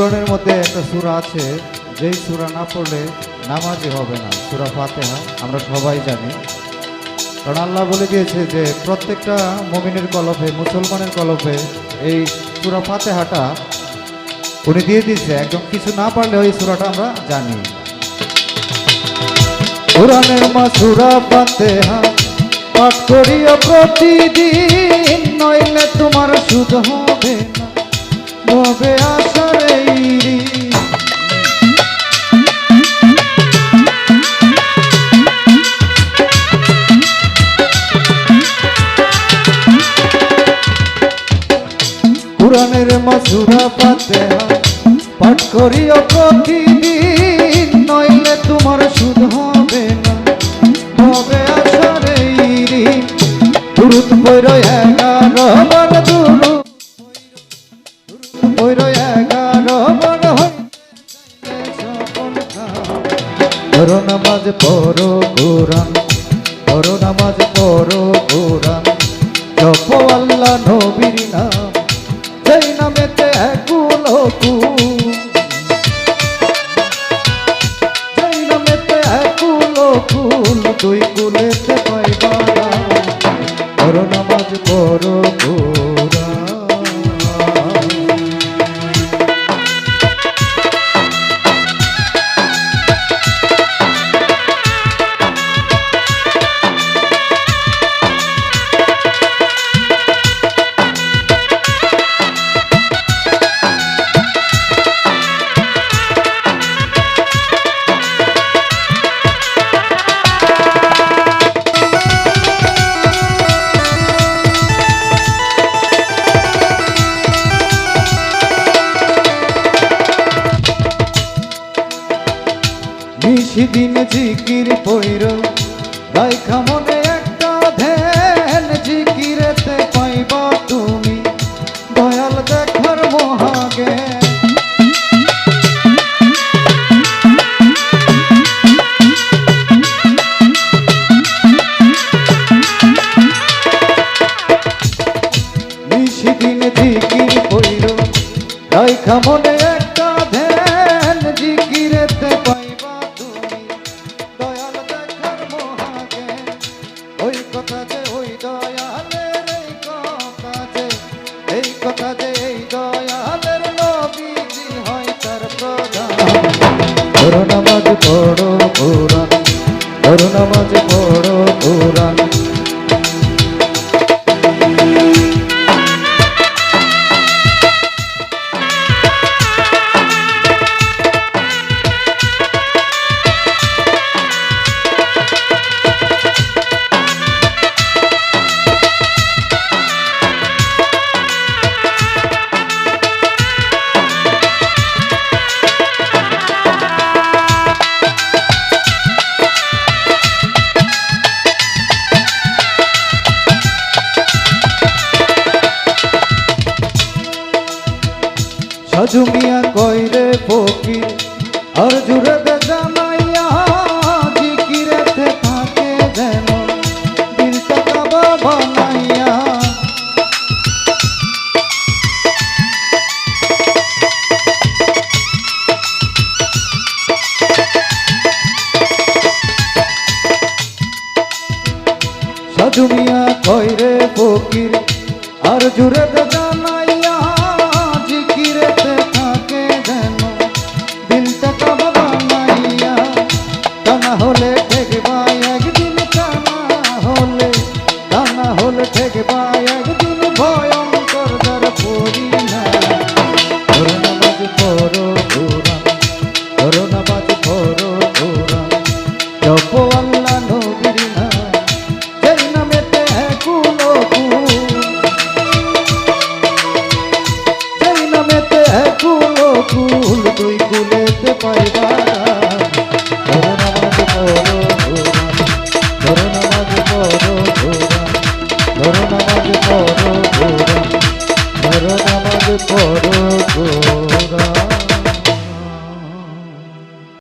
কোরআনের মধ্যে একটা সূরা আছে, যেই সূরা না পড়লে নামাজই হবে না। সূরা ফাতেহা, আমরা সবাই জানি। কারণ আল্লাহ বলে দিয়েছে যে, প্রত্যেকটা মমিনের কলফে মুসলমানের কলফে এই সূরা ফাতেহাটা উনি দিয়ে দিয়েছে। একদম কিছু না পারলে ওই সূরাটা আমরা জানি। কোরআনের মা সূরা ফাতেহা পাঠ করিও প্রতিদিন, নইলে তোমার সুদ হবে না। হবে আশার কোরআনের মাসুরা পাতে পাঠ করিও প্রতিদিন, নইলে তোমার সুদ হবে না হবে পৈর এগারো বার এগারো কাম। ধরো নামাজ পড়ো কোরআন ধরো নামাজ পড়ো দুই কুলেতে পাইবা নিশি দিন জিকির পইর রাইখা মনে একটা ধ্যান জিকিরেতে পাইবা তুমি। ধরো নামাজ পড়ো সাজু মিয়া কইরে ফকির? আর জুড়ে জামাইয়া জিকিরেতে থাকে যেন। দিলটা কাবা বানাইয়া। সাজু কইরে ফকির? আর জুড়ে পর